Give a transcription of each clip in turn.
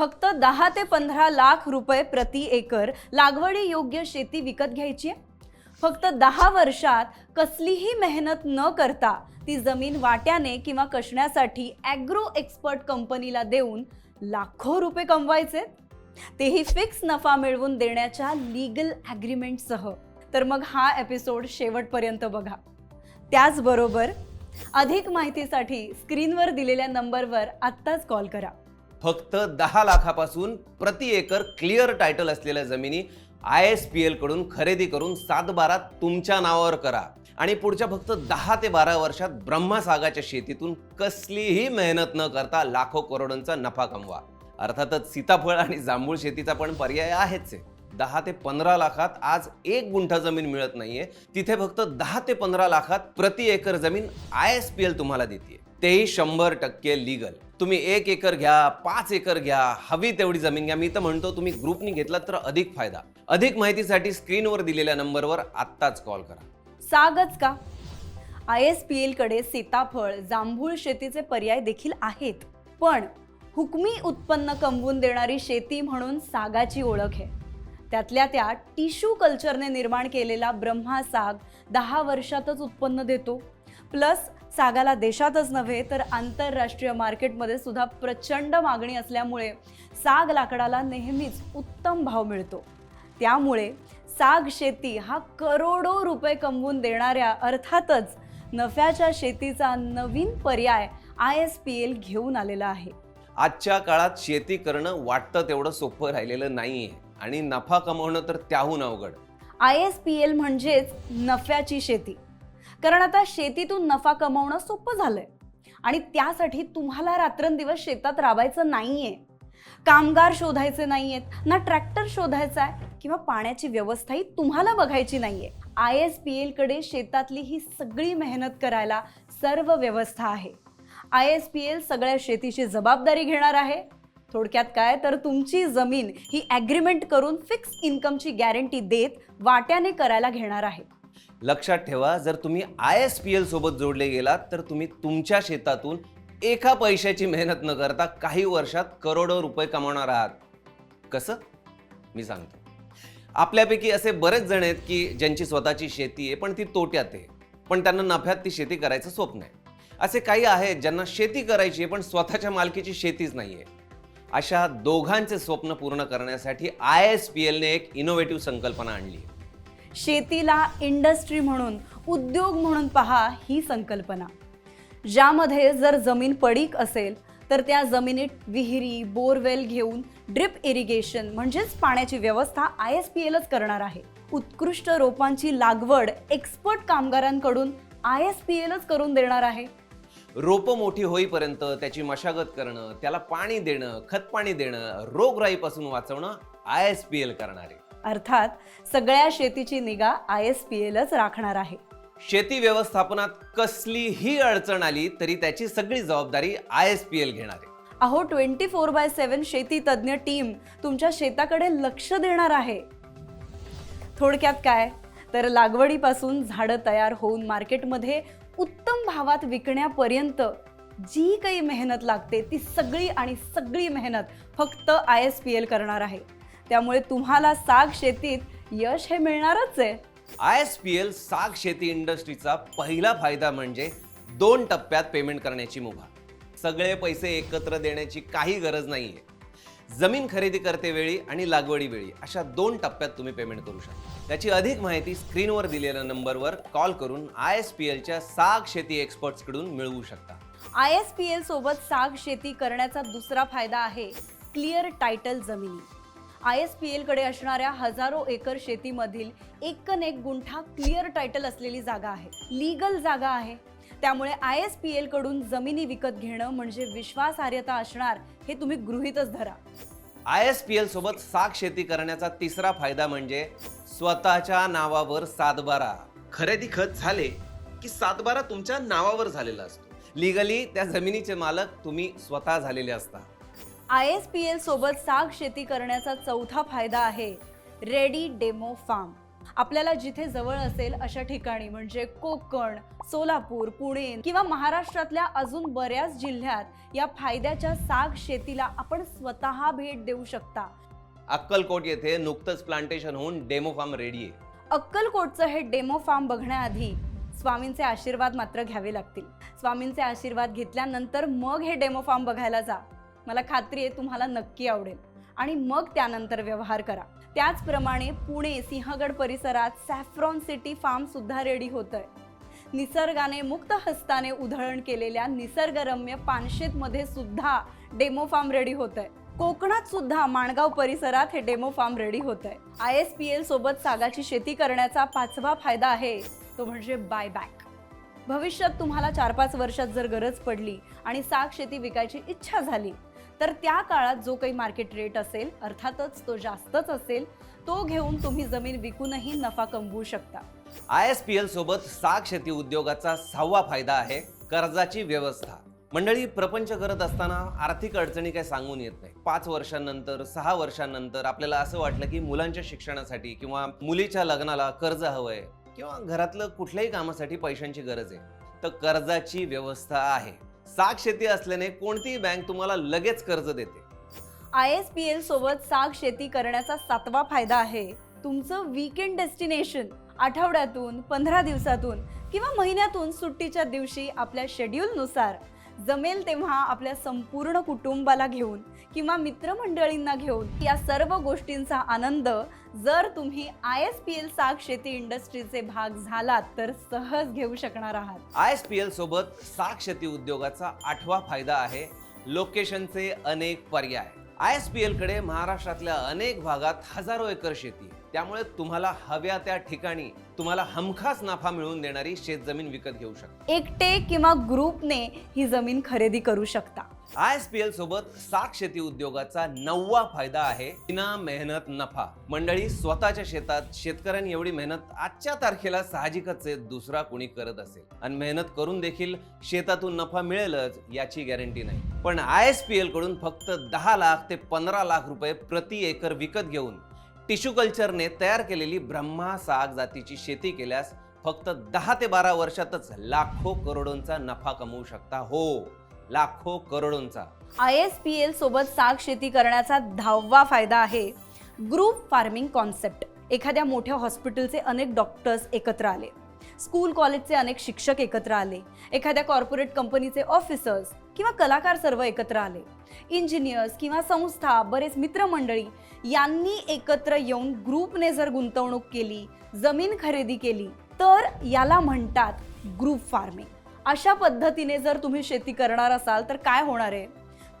फक्त दहा ते पंधरा लाख रुपये प्रति एकर लागवडी योग्य शेती विकत घ्यायची आहे? फक्त दहा वर्षात कसलीही मेहनत न करता ती जमीन वाट्याने किंवा कशण्यासाठी ॲग्रो एक्सपर्ट कंपनीला देऊन लाखो रुपये कमवायचे? तेही फिक्स नफा मिळवून देण्याच्या लीगल ॲग्रीमेंटसह तर मग हा एपिसोड शेवटपर्यंत बघा. त्याचबरोबर अधिक माहितीसाठी स्क्रीनवर दिलेल्या नंबरवर आत्ताच कॉल करा. फक्त दहा लाखापासून प्रति एकर क्लिअर टायटल असलेल्या जमिनी आय एस पी एलकडून खरेदी करून सातबारा तुमच्या नावावर करा. आणि पुढच्या फक्त दहा ते बारा वर्षात ब्रह्मसागाच्या शेतीतून कसलीही मेहनत न करता लाखो करोडांचा नफा कमवा. अर्थातच सीताफळ आणि जांभूळ शेतीचा पण पर्याय आहेच आहे. दहा ते पंधरा लाखात आज एक गुंठा जमीन मिळत नाहीये. तिथे फक्त दहा ते पंधरा लाखात प्रति एकर जमीन आय एस पी एल तुम्हाला देते तेही शंभर टक्के लिगल. तुम्ही एक एकर घ्या पाच एकर घ्या हवी तेवढी जमीन घ्या. मी तर म्हणतो तुम्ही ग्रुपनी घेतला तर अधिक फायदा. अधिक माहितीसाठी स्क्रीनवर दिलेल्या नंबरवर आत्ताच कॉल करा. सागच का? आय एस पी एलकडे सीताफळ जांभूळ शेतीचे पर्याय देखील आहेत. पण हुकमी उत्पन्न कमवून देणारी शेती म्हणून सागाची ओळख आहे. त्यातल्या त्या टिश्यू कल्चरने निर्माण केलेला ब्रह्मा साग दहा वर्षातच उत्पन्न देतो. प्लस सागाला देशातच नव्हे तर आंतरराष्ट्रीय मार्केटमध्ये सुद्धा प्रचंड मागणी असल्यामुळे साग लाकडाला नेहमीच उत्तम भाव मिळतो. त्यामुळे साग शेती हा करोडो रुपये कमवून देणाऱ्या अर्थातच नफ्याच्या शेतीचा नवीन पर्याय आय एस पी एल घेऊन आलेला आहे. आजच्या काळात शेती करणं वाटतं तेवढं सोपं राहिलेलं नाहीये आणि नफा कमवणं तर त्याहून अवघड. आय एस पी एल म्हणजेच नफ्याची शेती. कारण आता शेतीतून नफा कमवणं सोपं झालंय. आणि त्यासाठी तुम्हाला रात्रंदिवस शेतात राबायचं नाहीये. कामगार शोधायचे नाहीयेत ना ट्रॅक्टर शोधायचा आहे किंवा पाण्याची व्यवस्थाही तुम्हाला बघायची नाहीये. आय एस पी एलकडे शेतातली ही सगळी मेहनत करायला सर्व व्यवस्था आहे. आय एस पी एल सगळ्या शेतीची जबाबदारी घेणार आहे. थोडक्यात काय तर तुमची जमीन ही ॲग्रीमेंट करून फिक्स इन्कमची गॅरंटी देत वाट्याने करायला घेणार आहे. लक्षात ठेवा जर तुम्ही आय एस पी एल सोबत जोडले गेलात तर तुम्ही तुमच्या शेतातून एका पैशाची मेहनत न करता काही वर्षात करोडो रुपये कमावणार आहात. कसं? मी सांगतो. आपल्यापैकी असे बरेच जण आहेत की ज्यांची स्वतःची शेती आहे पण ती तोट्यात आहे. पण त्यांना नफ्यात ती शेती करायचं स्वप्न आहे. असे काही आहेत ज्यांना शेती करायची आहे पण स्वतःच्या मालकीची शेतीच नाही आहे. अशा दोघांचे स्वप्न पूर्ण करण्यासाठी आय एस पी एलने एक इनोव्हेटिव्ह संकल्पना आणली आहे. शेतीला इंडस्ट्री म्हणून उद्योग म्हणून पहा ही संकल्पना. ज्यामध्ये जर जमीन पडीक असेल तर त्या जमिनीत विहिरी बोरवेल घेऊन ड्रिप इरिगेशन म्हणजेच पाण्याची व्यवस्था आय एस पी एलच करणार आहे. उत्कृष्ट रोपांची लागवड एक्सपर्ट कामगारांकडून आय एस पी एलच करून देणार आहे. रोपं मोठी होईपर्यंत त्याची मशागत करणं त्याला पाणी देणं खतपाणी देणं रोगराईपासून वाचवणं आय एस पी एल करणारे. अर्थात सगळ्या शेतीची निगा आय एस पी एलच राखणार आहे. शेती व्यवस्थापनात कसलीही अडचण आली तरी त्याची सगळी जबाबदारी आय एस पी एल घेणार आहे. अहो ट्वेंटी फोर बाय सेवन शेती तज्ज्ञ टीम तुमच्या शेताकडे लक्ष देणार आहे. थोडक्यात काय? तर लागवडीपासून झाडं तयार होऊन मार्केटमध्ये उत्तम भावात विकण्यापर्यंत जी काही मेहनत लागते ती सगळी आणि सगळी मेहनत फक्त आय एस पी एल करणार आहे. त्यामुळे तुम्हाला साग शेतीत यश हे मिळणारच आहे. आय एस पी एल साग शेती इंडस्ट्रीचा पहिला फायदा म्हणजे दोन टप्प्यात पेमेंट करण्याची मुभा. सगळे पैसे एकत्र देण्याची काही गरज नाहीये. जमीन खरेदी करते वेळी आणि लागवडी वेळी अशा दोन टप्प्यात तुम्ही पेमेंट करू शकता. त्याची अधिक माहिती स्क्रीनवर दिलेल्या नंबरवर कॉल करून आय एस पी एलच्या साग शेती एक्सपर्ट्सकडून मिळवू शकता. आय एस पी एल सोबत साग शेती करण्याचा दुसरा फायदा आहे क्लिअर टायटल जमिनी. आय एस पी एलकडे असणाऱ्या हजारो एकर शेतीमधील एकन एक गुंठा क्लिअर टायटल असलेली जागा आहे. लीगल जागा आहे. त्यामुळे आय एस पी एलकडून जमिनी विकत घेणं म्हणजे विश्वासार्हता असणार हे तुम्ही गृहीतच धरा. आय एस पी एल सोबत साग शेती करण्याचा तिसरा फायदा म्हणजे स्वतःच्या नावावर सातबारा. खरेदी खत झाले की सातबारा तुमच्या नावावर झालेला असतो. लिगली त्या जमिनीचे मालक तुम्ही स्वतः झालेले असता. आय एस पी एल सोबत साग शेती करण्याचा चौथा फायदा आहे रेडी डेमो फार्म. आपल्याला जिथे जवळ असेल अशा ठिकाणी म्हणजे कोकण सोलापूर पुणे किंवा महाराष्ट्रातल्या अजून बऱ्याच जिल्ह्यात या फायद्याच्या साग शेतीला आपण स्वतः भेट देऊ शकता. अक्कलकोट येथे नुकतंच प्लांटेशन होऊन डेमो फार्म रेडी आहे. अक्कलकोटचं हे डेमो फार्म बघण्याआधी स्वामींचे आशीर्वाद मात्र घ्यावे लागतील. स्वामींचे आशीर्वाद घेतल्यानंतर मग हे डेमो फार्म बघायला जा. मला खात्री आहे तुम्हाला नक्की आवडेल. आणि मग त्यानंतर व्यवहार करा. त्याचप्रमाणे पुणे सिंहगड परिसरात सॅफ्रॉन सिटी फार्म सुद्धा रेडी होत आहे निसर्गाने मुक्त हस्ताने उधळण केलेल्या निसर्गरम्य पानशेतमध्ये सुद्धा डेमो फार्म रेडी होत आहे कोकणात सुद्धा माणगाव परिसरात हे डेमो फार्म रेडी होत आहे आय एस पी एल सोबत सागाची शेती करण्याचा पाचवा फायदा आहे तो म्हणजे बाय बॅक भविष्यात तुम्हाला चार पाच वर्षात जर गरज पडली आणि साग शेती विकायची इच्छा झाली तर त्या काळात जो काही मार्केट रेट असेल अर्थातच तो जास्तच असेल तो घेऊन तुम्ही जमीन विकूनही नफा कमवू शकता. आय एस पी एल सोबत साग शेती उद्योगाचा सहावा फायदा आहे कर्जाची व्यवस्था. मंडळी प्रपंच करत असताना आर्थिक अडचणी काही सांगून येत नाही. पाच वर्षांनंतर सहा वर्षांनंतर आपल्याला असं वाटलं की मुलांच्या शिक्षणासाठी किंवा मुलीच्या लग्नाला कर्ज हवंय किंवा घरातलं कुठल्याही कामासाठी पैशांची गरज आहे. तर कर्जाची व्यवस्था आहे. साग शेती असल्याने कोणतीही बँक तुम्हाला लगेच कर्ज देते. आय एस पी एल सोबत साग शेती करण्याचा सातवा फायदा आहे. तुमचं वीकेंड डेस्टिनेशन आठवड्यातून पंधरा दिवसातून किंवा महिन्यातून सुट्टीच्या दिवशी आपल्या शेड्यूलनुसार जमेल तेव्हा आपल्या संपूर्ण कुटुंबाला घेऊन किंवा मित्रमंडळींना घेऊन या सर्व गोष्टींचा आनंद जर तुम्ही आय एस पी एल साग शेती इंडस्ट्रीचे भाग झालात तर सहज घेऊ शकणार आहात आय एस पी एल सोबत साग शेती उद्योगाचा आठवा फायदा आहे लोकेशनचे अनेक पर्याय आय एस पी एलकडे महाराष्ट्रातल्या अनेक भागात हजारो एकर शेती आहे. त्यामुळे तुम्हाला हव्या त्या ठिकाणी तुम्हाला हमखास नफा मिळवून देणारी शेतजमीन विकत घेऊ शकता. एकटे किंवा ग्रुपने ही जमीन खरेदी करू शकता. आय एस पी एल सोबत साग शेती उद्योगाचा नववा फायदा आहे विना मेहनत नफा. मंडळी स्वतःच्या शेतात शेतकऱ्यांनी एवढी मेहनत आजच्या तारखेला साहजिकच आहे दुसरा कोणी करत असेल. आणि मेहनत करून देखील शेतातून नफा मिळेलच याची गॅरंटी नाही. पण आय एस पी एलकडून फक्त दहा लाख ते पंधरा लाख रुपये प्रति एकर विकत घेऊन टिश्यू कल्चरने तयार केलेली ब्रह्मा साग जातीची शेती केल्यास फक्त दहा ते बारा वर्षातच लाखो करोडोंचा नफा कमवू शकता. हो लाखो करोडोंचा. आय एस पी एल सोबत साग शेती करण्याचा दहावा फायदा आहे. Group farming concept. एखाद्या मोठ्या हॉस्पिटलचे अनेक डॉक्टर्स एकत्र आले. स्कूल कॉलेजचे अनेक शिक्षक एकत्र आले. एखाद्या कॉर्पोरेट कंपनीचे ऑफिसर्स किंवा कलाकार सर्व एकत्र आले. इंजिनियर्स किंवा संस्था बरेच मित्रमंडळी यांनी एकत्र येऊन ग्रुपने जर गुंतवणूक केली जमीन खरेदी केली तर याला म्हणतात ग्रुप फार्मिंग अशा पद्धतीने जर तुम्ही शेती करणार असाल तर काय होणार आहे?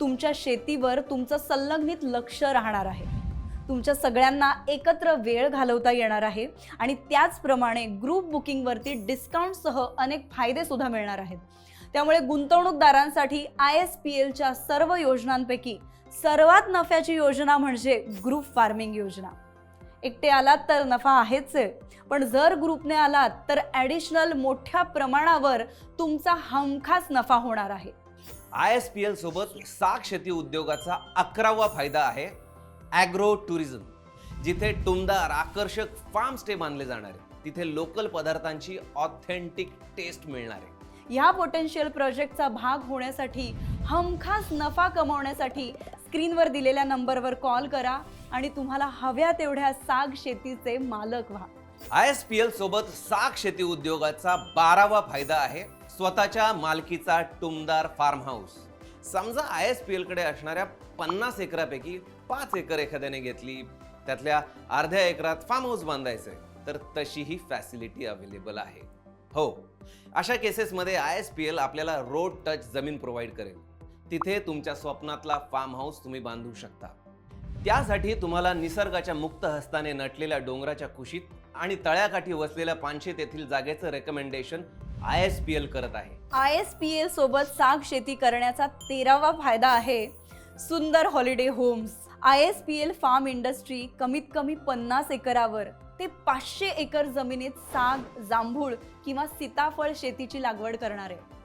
तुमच्या शेतीवर तुमचं संलग्नित लक्ष राहणार आहे. तुमच्या सगळ्यांना एकत्र वेळ घालवता येणार आहे आणि त्याचप्रमाणे ग्रुप बुकिंगवरती डिस्काउंटसह अनेक फायदेसुद्धा मिळणार आहेत. त्यामुळे गुंतवणूकदारांसाठी आय एस पी एलच्या सर्व योजनांपैकी सर्वात नफ्याची योजना म्हणजे ग्रुप फार्मिंग योजना. एकटे आलात तर नफा आहेच आहे पण जर ग्रुपने आलात तर ॲडिशनल मोठ्या प्रमाणावर तुमचा हमखास नफा होणार आहे. आय एस पी एल सोबत साग शेती उद्योगाचा अकरावा फायदा आहे. ॲग्रो टुरिझम जिथे टुमदार आकर्षक फार्म स्टे बांधले जाणार आहे तिथे लोकल पदार्थांची ऑथेंटिक टेस्ट मिळणार आहे. ह्या पोटेन्शियल प्रोजेक्टचा भाग होण्यासाठी हमखास नफा कमवण्यासाठी स्क्रीनवर दिलेल्या नंबरवर कॉल करा आणि तुम्हाला हव्या तेवढ्या साग शेतीचे मालक व्हा. आय एस पी एल सोबत साग शेती उद्योगाचा बारावा फायदा आहे स्वतःच्या मालकीचा टुमदार फार्म हाऊस समजा आय एस पी एलकडे असणाऱ्या पन्नास एकरापैकी पाच एकर एखाद्याने घेतली त्यातल्या अर्ध्या एकरात फार्म हाऊस बांधायचंय तर तशीही फॅसिलिटी अवेलेबल आहे. हो अशा केसेसमध्ये आय एस पी एल आपल्याला रोड टच जमीन प्रोव्हाइड करेल. तिथे तुमच्या स्वप्नातला फार्म हाऊस तुम्ही बांधू शकता. त्यासाठी तुम्हाला निसर्गाच्या मुक्त हस्ताने नटलेल्या डोंगराच्या कुशीत आणि तळ्याकाठी वसलेल्या पानशेत येथील जागेचं recommendation I S P L करत आहे. आय एस पी एल सोबत साग शेती करण्याचा तेरावा फायदा आहे. सुंदर holiday homes I S P L farm industry कमीत कमी पन्नास एकरावर ते पाचशे एकर जमिनीत साग जांभूळ किंवा सीताफळ शेतीची लागवड करणार. आहे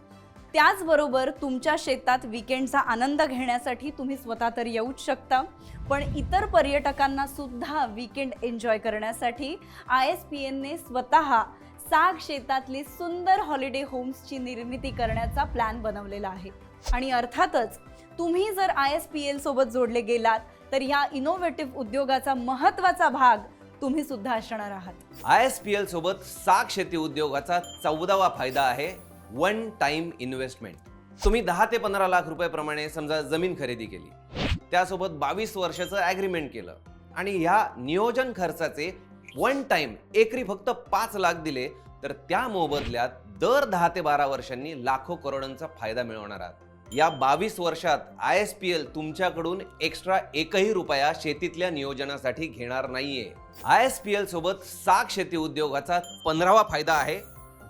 त्याचबरोबर तुमच्या शेतात विकेंडचा आनंद घेण्यासाठी तुम्ही स्वतः तर येऊच शकता पण इतर पर्यटकांना सुद्धा विकेंड एन्जॉय करण्यासाठी आय एस पी एनने स्वतः साग शेतातली सुंदर हॉलिडे होम्सची निर्मिती करण्याचा प्लॅन बनवलेला आहे. आणि अर्थातच तुम्ही जर आय एस पी एल सोबत जोडले गेलात तर ह्या इनोव्हेटिव्ह उद्योगाचा महत्त्वाचा भाग तुम्ही सुद्धा असणार आहात. आय एस पी एल सोबत साग शेती उद्योगाचा चौदावा फायदा आहे वन टाइम इन्व्हेस्टमेंट तुम्ही दहा ते पंधरा लाख रुपयाप्रमाणे समजा जमीन खरेदी केली. त्यासोबत बावीस वर्षाचं ॲग्रीमेंट केलं. आणि ह्या नियोजन खर्चाचे वन टाइम एकरी फक्त पाच लाख दिले तर त्या मोबदल्यात दर दहा ते बारा वर्षांनी लाखो करोडांचा फायदा मिळवणार आहात. या बावीस वर्षात आय एस पी एल तुमच्याकडून एक्स्ट्रा एकही रुपया शेतीतल्या नियोजनासाठी घेणार नाहीये. आय एस पी एल सोबत साग शेती उद्योगाचा पंधरावा फायदा आहे.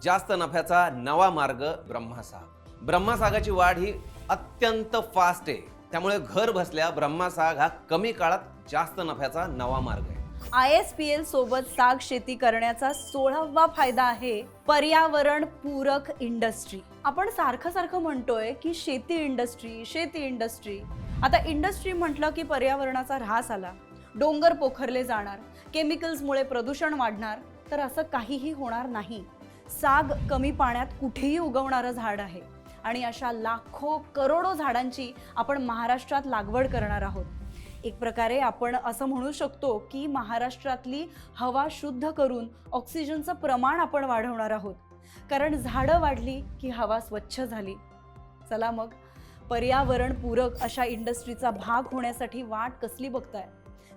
जास्त नफ्याचा नवा मार्ग ब्रह्मासाग. ब्रह्मासागाची वाढ ही अत्यंत फास्ट आहे. त्यामुळे घर बसल्या ब्रह्मासाग हा कमी काळात जास्त नफ्याचा नवा मार्ग आहे. आय एस पी एल सोबत साग शेती करण्याचा सोळावा फायदा आहे पर्यावरण पूरक इंडस्ट्री. आपण सारखं सारखं म्हणतोय की शेती इंडस्ट्री शेती इंडस्ट्री. आता इंडस्ट्री म्हटलं की पर्यावरणाचा ऱ्हास आला. डोंगर पोखरले जाणार केमिकल्समुळे प्रदूषण वाढणार तर असं काहीही होणार नाही. साग कमी पाण्यात कुठेही उगवणारं झाड आहे. आणि अशा लाखो करोडो झाडांची आपण महाराष्ट्रात लागवड करणार आहोत. एक प्रकारे आपण असं म्हणू शकतो की महाराष्ट्रातली हवा शुद्ध करून ऑक्सिजनचं प्रमाण आपण वाढवणार आहोत. कारण झाडं वाढली की हवा स्वच्छ झाली. चला मग पर्यावरणपूरक अशा इंडस्ट्रीचा भाग होण्यासाठी वाट कसली बघताय?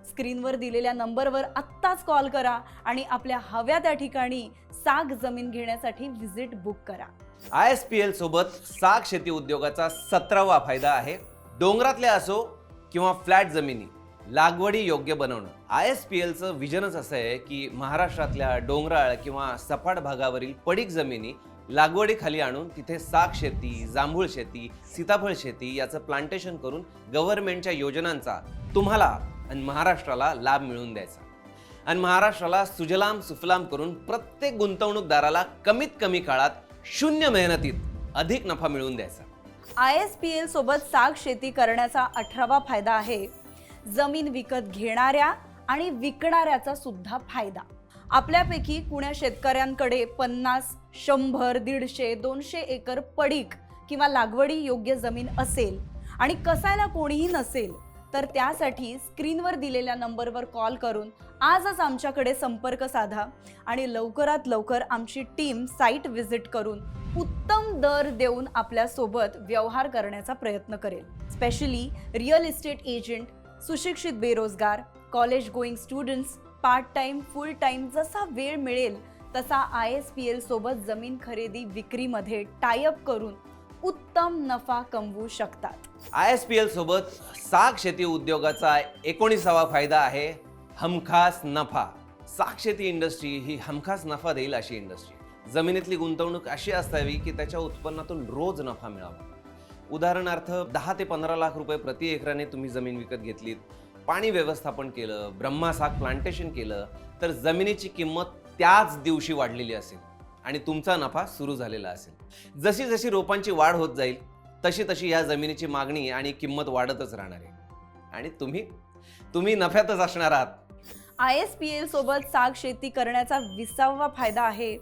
स्क्रीनवर दिलेल्या नंबरवर आत्ताच कॉल करा आणि आपल्या हव्या त्या ठिकाणी साग जमीन घेण्यासाठी व्हिजिट बुक करा. आय एस पी एल सोबत साग शेती उद्योगाचा सतरावा फायदा आहे. डोंगरातल्या असो किंवा फ्लॅट जमिनी लागवडी योग्य बनवणं. आय एस पी एलचं विजनच असं आहे की महाराष्ट्रातल्या डोंगराळ किंवा सपाट भागावरील पडीक जमिनी लागवडीखाली आणून तिथे साग शेती जांभूळ शेती सीताफळ शेती याचं प्लांटेशन करून गव्हर्नमेंटच्या योजनांचा तुम्हाला आणि महाराष्ट्राला लाभ मिळवून द्यायचा. आणि महाराष्ट्राला सुजलाम सुफलाम करून प्रत्येक गुंतवणूकदाराला कमीत कमी काळात शून्य मेहनतीत अधिक नफा मिळवून द्यायचा. आय एस पी एल सोबत साग शेती करण्याचा अठरावा फायदा आहे. जमीन विकत घेणाऱ्या आणि विकणाऱ्याचा सुद्धा फायदा. आपल्यापैकी कुण्या शेतकऱ्यांकडे पन्नास शंभर दीडशे दोनशे एकर पडीक किंवा लागवडी योग्य जमीन असेल आणि कसायला कोणीही नसेल तर त्यासाठी स्क्रीनवर दिलेल्या नंबरवर कॉल करून आजच आमच्याकडे संपर्क साधा आणि लवकरात लवकर आमची टीम साईट व्हिजिट करून उत्तम दर देऊन आपल्यासोबत व्यवहार करण्याचा प्रयत्न करेल. स्पेशली रिअल इस्टेट एजंट सुशिक्षित बेरोजगार college going students part time full time जसा वेळ मिळेल तसा आय एस पी एल सोबत जमीन खरेदी विक्रीमध्ये टायअप करून उत्तम नफा कमवू शकतात. आय एस पी एल सोबत साग शेती उद्योगाचा एकोणीसावा फायदा आहे हमखास नफा. साग शेती इंडस्ट्री ही हमखास नफा देईल अशी इंडस्ट्री जमिनीतली गुंतवणूक अशी असावी की त्याच्या उत्पन्नातून रोज नफा मिळावा. उदाहरणार्थ दहा ते पंधरा लाख रुपये प्रति एकराने तुम्ही जमीन विकत घेतलीत. पाणी व्यवस्थापन केलं ब्रह्मासाग प्लांटेशन केलं तर जमिनीची किंमत त्याच दिवशी वाढलेली असेल आणि तुमचा नफा सुरू झालेला असेल. जशी जशी रोपांची वाढ होत जाईल तशी तशी या जमिनीची मागणी आणि किंमत वाढतच राहणार आहे. आणि तुम्ही? तुम्ही नफ्यातच असणार आहात. आय एस पी एल सोबत साग शेती करण्याचा विसावा फायदा आहे.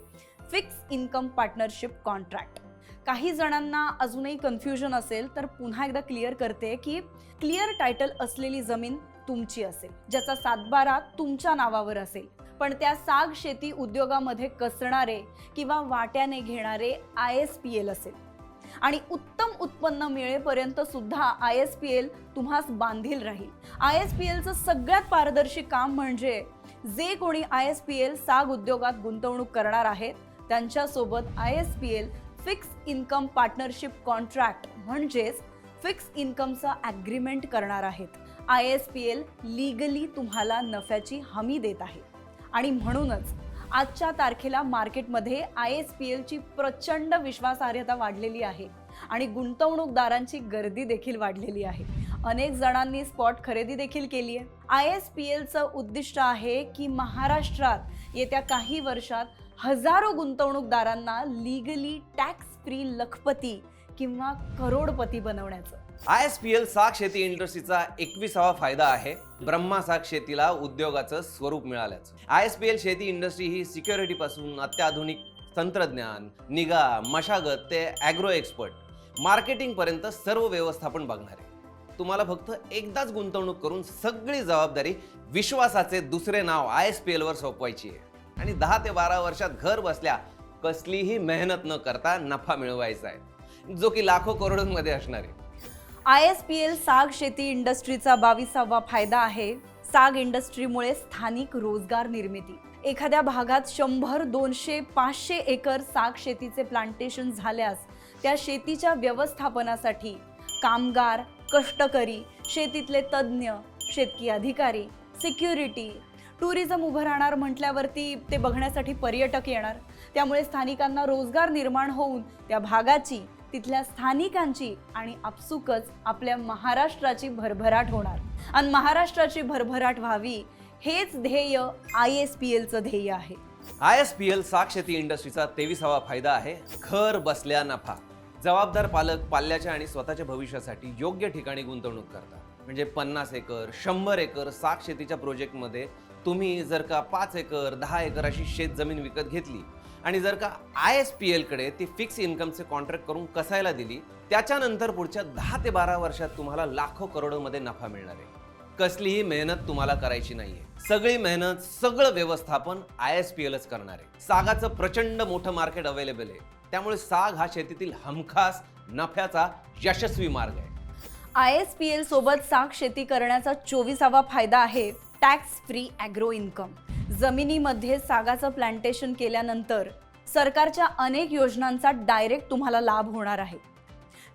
Fix income partnership contract. काही जणांना अजूनही कन्फ्युजन असेल तर पुन्हा एकदा क्लिअर करते की क्लिअर टायटल असलेली जमीन तुमची असेल ज्याचा सातबारा तुमच्या नावावर असेल. पण त्या साग शेती उद्योगामध्ये कसणारे किंवा वाट्याने घेणारे आय एस पी एल असेल. आणि उत्तम उत्पन्न मिळेपर्यंत सुद्धा आय एस पी एल तुम्हास बांधील राहील. आय एस पी एलचं सगळ्यात पारदर्शी काम म्हणजे जे कोणी आय एस पी एल साग उद्योगात गुंतवणूक करणार आहेत त्यांच्यासोबत I S P L fix income partnership contract म्हणजेच फिक्स इन्कमचा ॲग्रीमेंट करणार आहेत. I S P L legally तुम्हाला नफ्याची हमी देत आहे. आणि म्हणूनच आजच्या तारखेला मार्केटमध्ये आय एस पी एलची प्रचंड विश्वासार्हता वाढलेली आहे आणि गुंतवणूकदारांची गर्दी देखील वाढलेली आहे. अनेक जणांनी स्पॉट खरेदी देखील केली आहे. आय एस पी एलचं उद्दिष्ट आहे की महाराष्ट्रात येत्या काही वर्षात हजारो गुंतवणूकदारांना लिगली टॅक्स फ्री लखपती किंवा करोडपती बनवण्याचं. आय एस पी एल साग शेती इंडस्ट्रीचा एकविसावा फायदा आहे. ब्रह्मा साग शेतीला उद्योगाचं स्वरूप मिळाल्याचं. आय एस पी एल शेती इंडस्ट्री ही सिक्युरिटी पासून अत्याधुनिक तंत्रज्ञान निगा मशागत ते ॲग्रो एक्सपर्ट मार्केटिंग पर्यंत सर्व व्यवस्थापन बघणार. आहे तुम्हाला फक्त एकदाच गुंतवणूक करून सगळी जबाबदारी विश्वासाचे दुसरे नाव आय एस पी एलवर सोपवायची आहे. आणि दहा ते बारा वर्षात घर बसल्या कसलीही मेहनत न करता नफा मिळवायचा आहे. जो की लाखो करोडोंमध्ये असणार आहे. आय एस पी एल साग शेती इंडस्ट्रीचा बावीसावा फायदा आहे. साग इंडस्ट्रीमुळे स्थानिक रोजगार निर्मिती. एखाद्या भागात शंभर दोनशे पाचशे एकर साग शेतीचे प्लांटेशन झाल्यास त्या शेतीच्या व्यवस्थापनासाठी कामगार कष्टकरी शेतीतले तज्ज्ञ शेतकी अधिकारी सिक्युरिटी टुरिझम उभं राहणार म्हटल्यावरती ते बघण्यासाठी पर्यटक येणार. त्यामुळे स्थानिकांना रोजगार निर्माण होऊन त्या भागाची तिथल्या स्थानिकांची आणि आपसुकच आपल्या महाराष्ट्राची भरभराट होणार. आणि महाराष्ट्राची भरभराट व्हावी हेच ध्येय आय एस पी एलचं ध्येय आहे. आय एस पी एल साग शेती इंडस्ट्रीचा तेविसावा फायदा आहे. घर बसल्या नफा. जबाबदार पालक पाल्याच्या आणि स्वतःच्या भविष्यासाठी योग्य ठिकाणी गुंतवणूक करतात. म्हणजे पन्नास एकर शंभर एकर साग शेतीच्या प्रोजेक्टमध्ये तुम्ही जर का पाच एकर दहा एकर अशी शेत जमीन विकत घेतली आणि जर का आय एस पी एलकडे ती फिक्स इन्कमचे कॉन्ट्रॅक्ट करून कसायला दिली त्याच्यानंतर पुढच्या दहा ते बारा वर्षात तुम्हाला लाखो करोडोमध्ये नफा मिळणार आहे. कसलीही मेहनत तुम्हाला करायची नाहीये. सगळी मेहनत सगळं व्यवस्थापन आय एस पी एलच करणार आहे. सागाचं प्रचंड मोठं मार्केट अवेलेबल आहे. त्यामुळे साग हा शेतीतील हमखास नफ्याचा यशस्वी मार्ग आहे. आय एस पी एल सोबत साग शेती करण्याचा चोवीसावा फायदा आहे. टॅक्स फ्री ॲग्रो इन्कम जमिनीमध्ये सागाचं प्लांटेशन केल्यानंतर सरकारच्या अनेक योजनांचा डायरेक्ट तुम्हाला लाभ होणार आहे.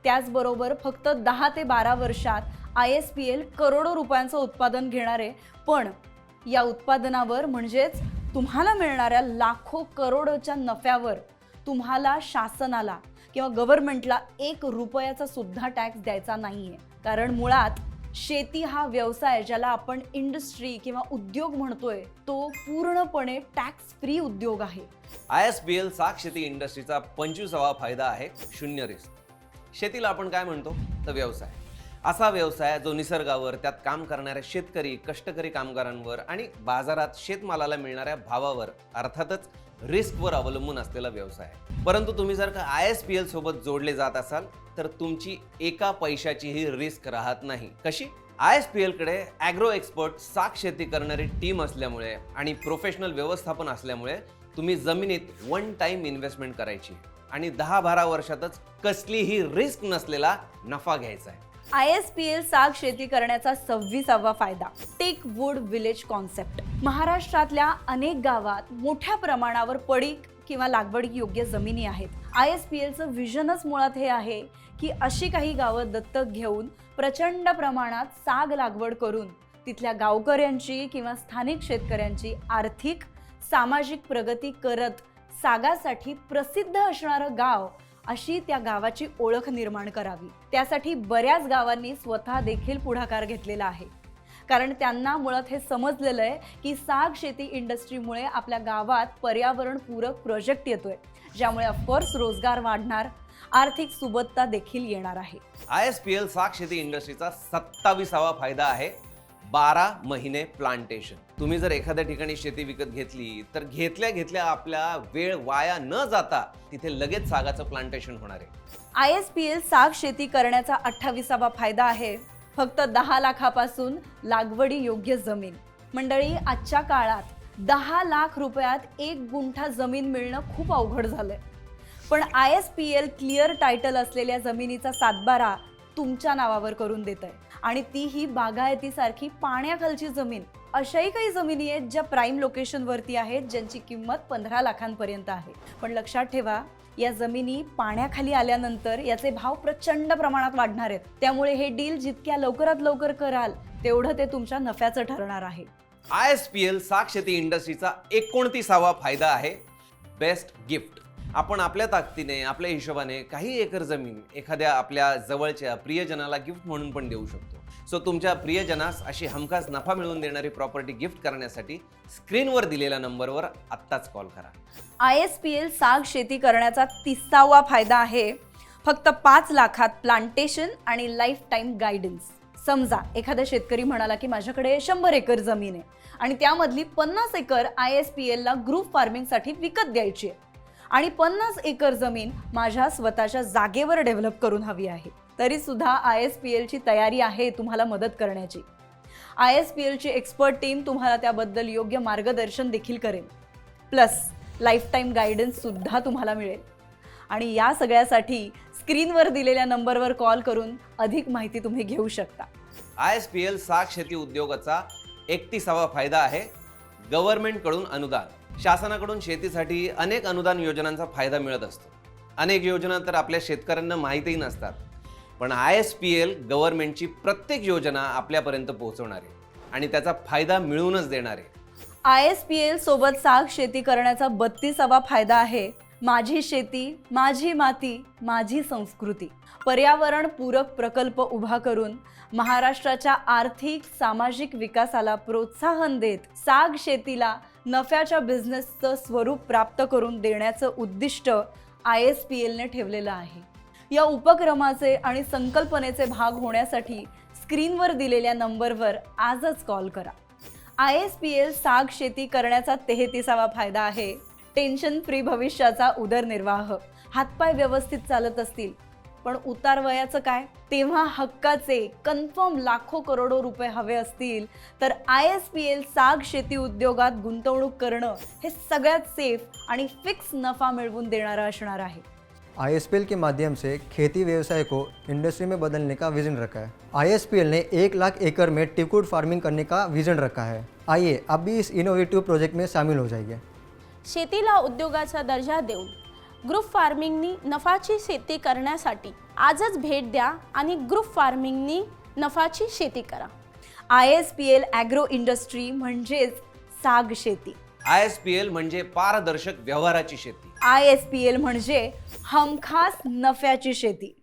त्याचबरोबर फक्त दहा ते बारा वर्षात आय एस पी एल करोडो रुपयांचं उत्पादन घेणारे पण या उत्पादनावर म्हणजेच तुम्हाला मिळणाऱ्या लाखो करोडोच्या नफ्यावर तुम्हाला शासनाला किंवा गव्हर्नमेंटला एक रुपयाचा सुद्धा टॅक्स द्यायचा नाही आहे कारण मुळात शेती हा व्यवसाय ज्याला आपण इंडस्ट्री किंवा उद्योग म्हणतोय तो पूर्णपणे टॅक्स फ्री उद्योग आहे. आय एस पी एल साग शेती इंडस्ट्रीचा पंचवीसावा फायदा आहे शून्य रिस्क शेतीला आपण काय म्हणतो? तर व्यवसाय. असा व्यवसाय जो निसर्गावर त्यात काम करणाऱ्या शेतकरी कष्टकरी कामगारांवर आणि बाजारात शेतमालाला मिळणाऱ्या भावावर अर्थातच रिस्कवर अवलंबून असलेला व्यवसाय आहे. परंतु तुम्ही जर का आय एस पी एल सोबत जोडले जात असाल तर तुमची एका पैशाचीही रिस्क राहत नाही. कशी? आय एस पी एलकडे ॲग्रो एक्सपर्ट साग शेती करणारी टीम असल्यामुळे आणि प्रोफेशनल व्यवस्थापन असल्यामुळे तुम्ही जमिनीत वन टाइम इन्व्हेस्टमेंट करायची आणि दहा बारा वर्षातच कसलीही रिस्क नसलेला नफा घ्यायचा आहे. आय एस पी एल साग शेती करण्याचा सव्वीसावा फायदा. टेक वूड विलेज कॉन्सेप्ट महाराष्ट्रातल्या अनेक गावात मोठ्या प्रमाणावर पडीक किंवा लागवड योग्य जमिनी आहेत. आय एस पी एलचं व्हिजनच मुळात हे आहे की अशी काही गावं दत्तक घेऊन प्रचंड प्रमाणात साग लागवड करून तिथल्या गावकऱ्यांची किंवा स्थानिक शेतकऱ्यांची आर्थिक सामाजिक प्रगती करत सागासाठी प्रसिद्ध असणारं गाव अशी त्या गावाची ओळख निर्माण करावी. त्यासाठी बऱ्याच गावांनी स्वतः देखील पुढाकार घेतलेला आहे. कारण त्यांना मुळात हे समजलेलं आहे की साग शेती इंडस्ट्रीमुळे आपल्या गावात पर्यावरणपूरक प्रोजेक्ट येतोय. ज्यामुळे ऑफकोर्स रोजगार वाढणार आर्थिक सुबत्ता देखील येणार आहे. आय एस पी एल साग शेती इंडस्ट्रीचा सत्तावीसावा फायदा आहे. बारा महिने प्लांटेशन तुम्ही जर एखाद्या ठिकाणी शेती विकत घेतली तर घेतल्या घेतल्या आपल्या वेळ वाया न जाता तिथे लगेच सागाचं प्लांटेशन होणार आहे. आय एस पी एल साग शेती करण्याचा अठ्ठावीसावा फायदा आहे. फक्त दहा लाखापासून लागवडी योग्य जमीन. मंडळी आजच्या काळात दहा लाख रुपयात एक गुंठा जमीन मिळणं खूप अवघड झालंय. पण I S P L clear title असलेल्या जमिनीचा सातबारा तुमच्या नावावर करून देत आहे आणि ती ही बागायतीसारखी पाण्याखालची जमीन अशाही काही जमिनी आहेत ज्या प्राईम लोकेशनवरती आहेत ज्यांची किंमत पंधरा लाखांपर्यंत आहे. पण लक्षात ठेवा या जमिनी पाण्याखाली आल्यानंतर याचे भाव प्रचंड प्रमाणात वाढणार आहेत. त्यामुळे हे डील जितक्या लवकरात लवकर कराल तेवढं ते तुमच्या नफ्याचं ठरणार आहे. आय एस पी एल साक्षती इंडस्ट्रीचा एकोणतीसावा फायदा आहे. Best gift. आपण आपल्या ताकदीने आपल्या हिशोबाने काही एकर जमीन एखाद्या आपल्या जवळच्या प्रियजनाला गिफ्ट म्हणून पण देऊ शकतो. सो तुमच्या प्रियजनास अशी हमखास नफा मिळवून देणारी प्रॉपर्टी गिफ्ट करण्यासाठी स्क्रीनवर दिलेल्या नंबरवर आत्ताच कॉल करा. आय एस पी एल साग शेती करण्याचा तिसावा फायदा आहे. फक्त पाच लाखात प्लांटेशन आणि लाईफ टाईम गायडन्स समजा एखादा शेतकरी म्हणाला की माझ्याकडे शंभर एकर जमीन आहे आणि त्यामधली पन्नास एकर आय एस पी एलला ग्रुप फार्मिंगसाठी विकत द्यायची आहे. आणि पन्नास एकर जमीन माझ्या स्वतःच्या जागेवर डेव्हलप करून हवी आहे. तरी सुद्धा आय एस पी एलची तयारी आहे तुम्हाला मदत करण्याची. आय एस पी एलची एक्सपर्ट टीम तुम्हाला त्याबद्दल योग्य मार्गदर्शन देखील करेल. प्लस लाईफ टाईम तुम्हाला मिळेल. आणि या सगळ्यासाठी स्क्रीनवर दिलेल्या नंबरवर कॉल करून अधिक माहिती तुम्ही घेऊ शकता. आय एस पी एल साग शेती उद्योगाचा एकतीसावा फायदा आहे. गव्हर्नमेंटकडून अनुदान. शासनाकडून शेतीसाठी अनेक अनुदान योजनांचा फायदा मिळत असतो. अनेक योजना तर आपल्या शेतकऱ्यांना माहीतही नसतात. पण आय एस पी एल गव्हर्नमेंटची प्रत्येक योजना आपल्यापर्यंत पोहोचवणार आहे आणि त्याचा फायदा मिळवूनच देणार. आहे आय एस पी एल सोबत साग शेती करण्याचा बत्तीसावा फायदा आहे. माझी शेती माझी माती माझी संस्कृती. पर्यावरण पूरक प्रकल्प उभा करून महाराष्ट्राच्या आर्थिक सामाजिक विकासाला प्रोत्साहन देत साग शेतीला नफ्याच्या बिझनेसचं स्वरूप प्राप्त करून देण्याचं उद्दिष्ट आय एस पी एलने ठेवलेलं आहे. या उपक्रमाचे आणि संकल्पनेचे भाग होण्यासाठी स्क्रीनवर दिलेल्या नंबरवर आजच कॉल करा. आय एस पी एल साग शेती करण्याचा तेहतीसावा फायदा आहे. टेन्शन फ्री भविष्याचा उदरनिर्वाह. हातपाय व्यवस्थित चालत असतील पण उतार वयाचं काय? तेव्हा हक्काचे कन्फर्म लाखो करोडो रुपये हवे असतील तर आय एस पी एल साग शेती उद्योगात गुंतवणूक करणं हे सगळ्यात सेफ आणि फिक्स नफा मिळवून देणारं असणार आहे. आईएसपीएल के माध्यम से खेती व्यवसाय को इंडस्ट्री में बदलने का विजन रखा है। आईएसपीएल ने एक लाख एकड़ में टिकुड फार्मिंग करने का विजन रखा है। आइए आप भी इस इनोवेटिव प्रोजेक्ट में शामिल हो जाइए। शेतीला उद्योगाचा दर्जा देऊन ग्रुप फार्मिंगनी नफाची शेती करण्यासाठी आजच भेट द्या आणि ग्रुप फार्मिंगनी नफाची शेती करा. I S P L agro industry म्हणजेच साग शेती. आय एस पी एल म्हणजे पारदर्शक व्यवहाराची शेती. आय एस पी एल म्हणजे हमखास नफ्याची शेती.